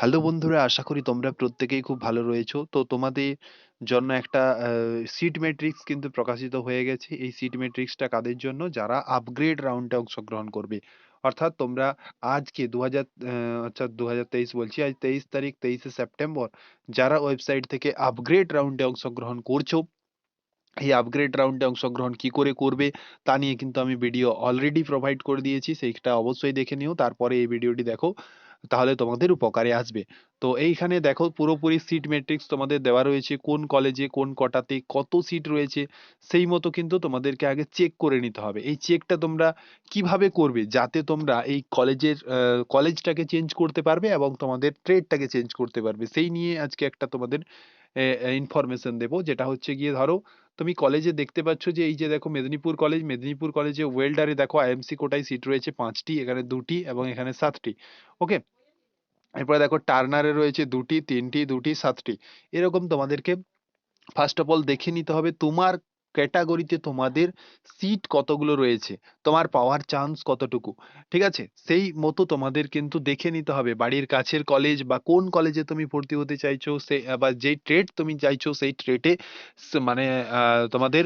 Hello বন্ধুরা, আশা করি তোমরা প্রত্যেকেই খুব ভালো রয়েছো। তো তোমাদের জন্য একটা সিট ম্যাট্রিক্স কিন্তু প্রকাশিত হয়ে গেছে। এই সিট ম্যাট্রিক্সটা কাদের জন্য? যারা আপগ্রেড রাউন্ডে অংশগ্রহণ করবে। অর্থাৎ তোমরা আজকে দু হাজার আচ্ছা দু হাজার তেইশ বলছি, আজ তেইশ তারিখ, তেইশে সেপ্টেম্বর, যারা ওয়েবসাইট থেকে আপগ্রেড রাউন্ডে অংশগ্রহণ করছ, এই আপগ্রেড রাউন্ডে অংশগ্রহণ কি করে করবে, তা নিয়ে কিন্তু আমি ভিডিও অলরেডি প্রোভাইড করে দিয়েছি। সেইটা অবশ্যই দেখে নিও। তারপরে এই ভিডিওটি দেখো। তাহলে তোমাদের উপকারে আসবে। তো এইখানে দেখো পুরোপুরি সিট ম্যাট্রিক্স তোমাদের দেওয়া রয়েছে, কোন কলেজে কোন কটাতে কত সিট রয়েছে, সেই মতো কিন্তু তোমাদেরকে আগে চেক করে নিতে হবে। এই চেকটা তোমরা কীভাবে করবে যাতে তোমরা এই কলেজের কলেজটাকে চেঞ্জ করতে পারবে এবং তোমাদের ট্রেডটাকে চেঞ্জ করতে পারবে। সেই নিয়ে আজকে একটা তোমাদের ইনফরমেশন দেবো। যেটা হচ্ছে গিয়ে ধরো তুমি কলেজে দেখতে পাচ্ছ যে, এই যে দেখো মেদিনীপুর কলেজ, মেদিনীপুর কলেজে ওয়েল্ডারে দেখো আইএমসি কোটায় সিট রয়েছে পাঁচটি, এখানে দুটি এবং এখানে সাতটি, ওকে? এরপরে দেখো টার্নারে রয়েছে দুটি, তিনটি, দুটি, সাতটি, এরকম তোমাদেরকে ফার্স্ট অফ অল দেখে নিতে হবে তোমার ক্যাটাগরিতে তোমাদের সিট কতগুলো রয়েছে? তোমার পাওয়ার চান্স কতটুকু? ঠিক আছে? সেই মতো তোমাদের কিন্তু দেখে নিতে হবে বাড়ির কাছের কলেজ বা কোন কলেজে তুমি ভর্তি হতে চাইছো, সে, বা যেই ট্রেড তুমি চাইছো, সেই ট্রেডে মানে তোমাদের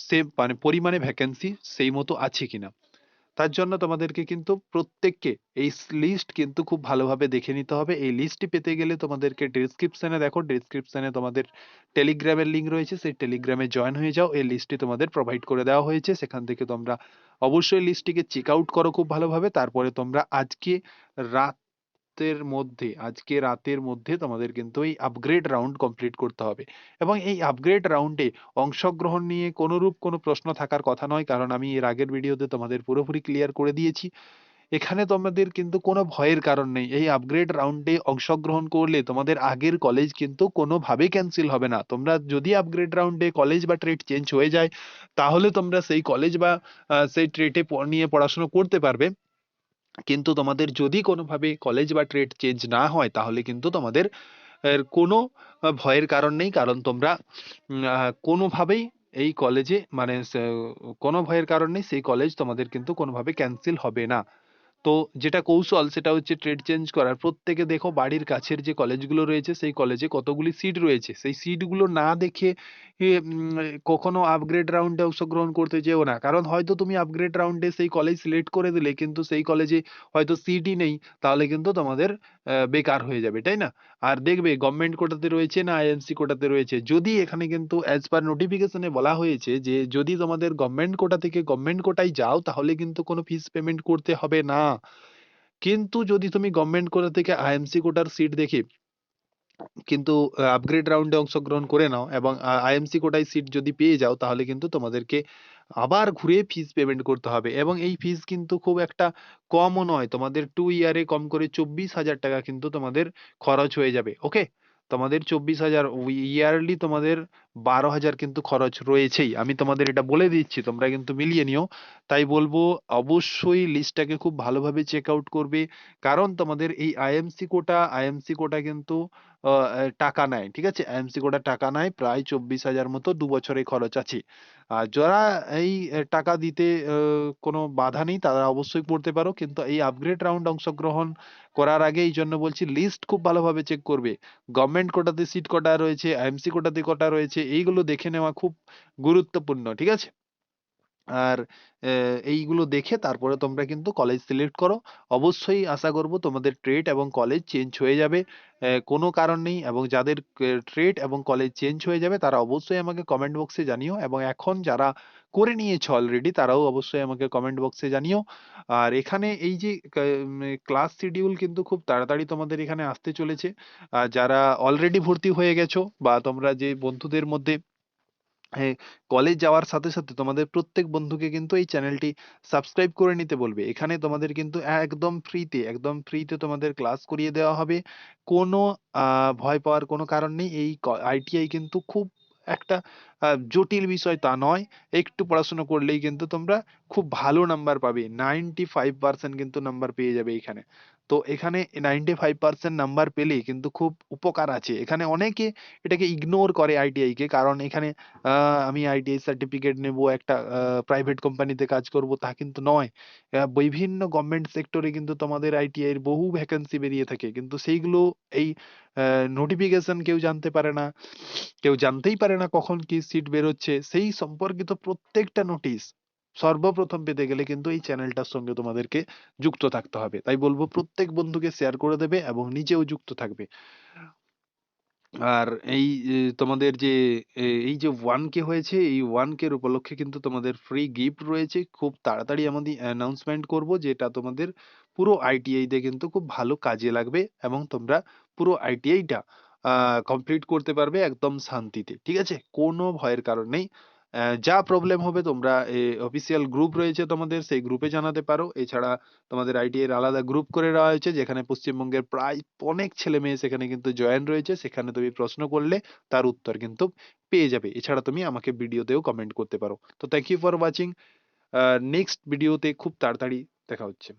সে মানে পরিমাণে ভ্যাকেন্সি সেই মতো আছে কিনা? তার জন্য তোমাদেরকে কিন্তু প্রত্যেককে এই লিস্ট কিন্তু খুব ভালোভাবে দেখে নিতে হবে। এই লিস্টটি পেতে গেলে তোমাদেরকে ডিসক্রিপশনে দেখো ডিসক্রিপশনে তোমাদের টেলিগ্রামের লিঙ্ক রয়েছে, সেই টেলিগ্রামে জয়েন হয়ে যাও। এই লিস্টটি তোমাদের প্রোভাইড করে দেওয়া হয়েছে। সেখান থেকে তোমরা অবশ্যই লিস্টটিকে চেক আউট করো খুব ভালোভাবে। তারপরে তোমরা আজকে রাত রাতের মধ্যে, আজকে রাতের মধ্যে তোমাদের কিন্তু এই আপগ্রেড রাউন্ড কমপ্লিট করতে হবে। এবং এই আপগ্রেড রাউন্ডে অংশগ্রহণ নিয়ে কোনোরূপ কোনো প্রশ্ন থাকার কথা নয়, কারণ আমি এর আগের ভিডিওতে তোমাদের পুরোপুরি ক্লিয়ার করে দিয়েছি। এখানে তোমাদের কিন্তু কোনো ভয়ের কারণ নেই। এই আপগ্রেড রাউন্ডে অংশগ্রহণ করলে তোমাদের আগের কলেজ কিন্তু কোনোভাবে ক্যান্সেল হবে না। তোমরা যদি আপগ্রেড রাউন্ডে কলেজ বা ট্রেড চেঞ্জ হয়ে যায়, তাহলে তোমরা সেই কলেজ বা সেই ট্রেডে নিয়ে পড়াশোনা করতে পারবে। কিন্তু তোমাদের যদি কোনোভাবে কলেজ বা ট্রেড চেঞ্জ না হয়, তাহলে কিন্তু তোমাদের কোনো ভয়ের কারণ নেই। কারণ তোমরা কোনোভাবেই এই কলেজে মানে কোনো ভয়ের কারণ নেই। সেই কলেজ তোমাদের কিন্তু কোনোভাবে ক্যান্সেল হবে না। তো যেটা কৌশল সেটা হচ্ছে ট্রেড চেঞ্জ করার। প্রত্যেকে দেখো বাড়ির কাছের যে কলেজগুলো রয়েছে, সেই কলেজে কতগুলি সিট রয়েছে। সেই সিটগুলো না দেখে কখনো আপগ্রেড রাউন্ডে অংশগ্রহণ করতে যেও না। কারণ হয়তো তুমি আপগ্রেড রাউন্ডে সেই কলেজ সিলেক্ট করে দিলে, কিন্তু সেই কলেজে হয়তো সিটই নেই, তাহলে কিন্তু তোমাদের বেকার হয়ে যাবে, তাই না? আর দেখবে গভর্নমেন্ট কোটাতে রয়েছে না আইএমসি কোটাতে রয়েছে? যদি এখানে কিন্তু অ্যাজ পার নোটিফিকেশনে বলা হয়েছে যে, যদি তোমাদের গভর্নমেন্ট কোটা থেকে গভর্নমেন্ট কোটায় যাও, তাহলে কিন্তু কোনো ফিস পেমেন্ট করতে হবে না। কিন্তু যদি তুমি গভর্নমেন্ট কোটা থেকে আইএমসি কোটার সিট দেখে কিন্তু আপগ্রেড রাউন্ডে অংশগ্রহণ করে নাও এবং আইএমসি কোটায় সিট যদি পেয়ে যাও, তাহলে কিন্তু তোমাদেরকে আবার ঘুরে ফিজ পেমেন্ট করতে হবে। এবং এই ফিজ কিন্তু খুব একটা কমও নয়। তোমাদের টু ইয়ারে কম করে চব্বিশ হাজার টাকা কিন্তু তোমাদের খরচ হয়ে যাবে। ওকে তোমাদের চব্বিশ হাজার ইয়ারলি তোমাদের বারো হাজার কিন্তু খরচ রয়েছেই। আমি তোমাদের এটা বলে দিচ্ছি, তোমরা কিন্তু মিলিয়ে নিও। তাই বলব, অবশ্যই লিস্টটাকে খুব ভালোভাবে চেক আউট করবে। কারণ তোমাদের এই আইএমসি কোটা আইএমসি কোটা কিন্তু টাকা নেয়, ঠিক আছে? আইএমসি কোটা টাকা নেয়, প্রায় চব্বিশ হাজার মতো দু বছরে খরচ আছে। আর যারা এই টাকা দিতে কোনো বাধা নেই, তারা অবশ্যই পড়তে পারো। কিন্তু এই আপগ্রেড রাউন্ড অংশগ্রহণ করার আগে এই জন্য বলছি লিস্ট খুব ভালোভাবে চেক করবে। গভর্নমেন্ট কোটাতে সিট কটা রয়েছে আইএমসি কোটাতে কটা রয়েছে, এইগুলো দেখে নেওয়া খুব গুরুত্বপূর্ণ, ঠিক আছে? আর এইগুলো দেখে তারপরে তোমরা কিন্তু কলেজ সিলেক্ট করো। অবশ্যই আশা করব তোমাদের ট্রেড এবং কলেজ চেঞ্জ হয়ে যাবে। কোনো কারণ নেই এবং যাদের ট্রেড এবং কলেজ চেঞ্জ হয়ে যাবে তারা অবশ্যই আমাকে কমেন্ট বক্সে জানিও এবং এখন যারা করে নিয়েছ অলরেডি তারাও অবশ্যই আমাকে কমেন্ট বক্সে জানিও। আর এখানে এই যে ক্লাস শিডিউল কিন্তু খুব তাড়াতাড়ি তোমাদের এখানে আসতে চলেছে। আর যারা অলরেডি ভর্তি হয়ে গেছো বা তোমরা যে বন্ধুদের মধ্যে হ্যাঁ, কলেজ যাওয়ার সাথে সাথে তোমাদের প্রত্যেক বন্ধুকে কিন্তু এই চ্যানেলটি সাবস্ক্রাইব করে নিতে বলবে। এখানে তোমাদের কিন্তু একদম ফ্রিতে একদম ফ্রিতে তোমাদের ক্লাস করিয়ে দেওয়া হবে। কোনো ভয় পাওয়ার কোনো কারণ নেই। এই আইটিআই কিন্তু খুব একটা জটিল বিষয় তা নয়। একটু পড়াশোনা করলেই কিন্তু তোমরা খুব ভালো নাম্বার পাবে। নাইনটি ফাইভ পার্সেন্ট কিন্তু নাম্বার পেয়ে যাবে এখানে। তো এখানে 95% নাম্বার পেলে কিন্তু খুব উপকার আছে। এখানে অনেকে এটাকে ইগনোর করে আইটিআই কে। কারণ এখানে আমি আইটিআই সার্টিফিকেট নেব, একটা প্রাইভেট কোম্পানিতে কাজ করব তা কিন্তু নয়। বিভিন্ন গভর্নমেন্ট সেক্টরে কিন্তু তোমাদের আইটিআই এর বহু ভ্যাকেন্সি বেরিয়ে থাকে। কিন্তু সেইগুলো এই নোটিফিকেশন কেউ জানতে পারে না। কেউ জানতেই পারে না কখন কি সিট বেরোচ্ছে। সেই সম্পর্কিত প্রত্যেকটা নোটিশ সর্বপ্রথম পেতে গেলে কিন্তু এই চ্যানেলটার সঙ্গে তোমাদেরকে যুক্ত থাকতে হবে। তাই বলব প্রত্যেক বন্ধুকে শেয়ার করে দেবে এবং নিজেও যুক্ত থাকবে। আর এই তোমাদের যে এই যে 1K হয়েছে, এই 1K র উপলক্ষে কিন্তু তোমাদের ফ্রি গিফট রয়েছে। খুব তাড়াতাড়ি আমাদের অ্যানাউন্সমেন্ট করব যেটা তোমাদের পুরো আইটিআই তে কিন্তু খুব ভালো কাজে লাগবে এবং তোমরা পুরো আইটিআইটা কমপ্লিট করতে পারবে একদম শান্তিতে। ঠিক আছে? কোনো ভয়ের কারণ নেই। যা প্রবলেম হবে তোমরা অফিসিয়াল গ্রুপ রয়েছে তোমাদের, সেই গ্রুপে জানাতে পারো। এছাড়া তোমাদের আইটিআই এর আলাদা গ্রুপ করে দেওয়া হয়েছে, যেখানে পশ্চিমবঙ্গের প্রায় অনেক ছেলে মেয়ে সেখানে কিন্তু জয়েন রয়েছে। সেখানে তুমি প্রশ্ন করলে তার উত্তর কিন্তু পেয়ে যাবে। এছাড়া তুমি আমাকে ভিডিওতেও কমেন্ট করতে পারো। তো thank you for watching. Next ভিডিওতে খুব তাড়াতাড়ি দেখা হচ্ছে।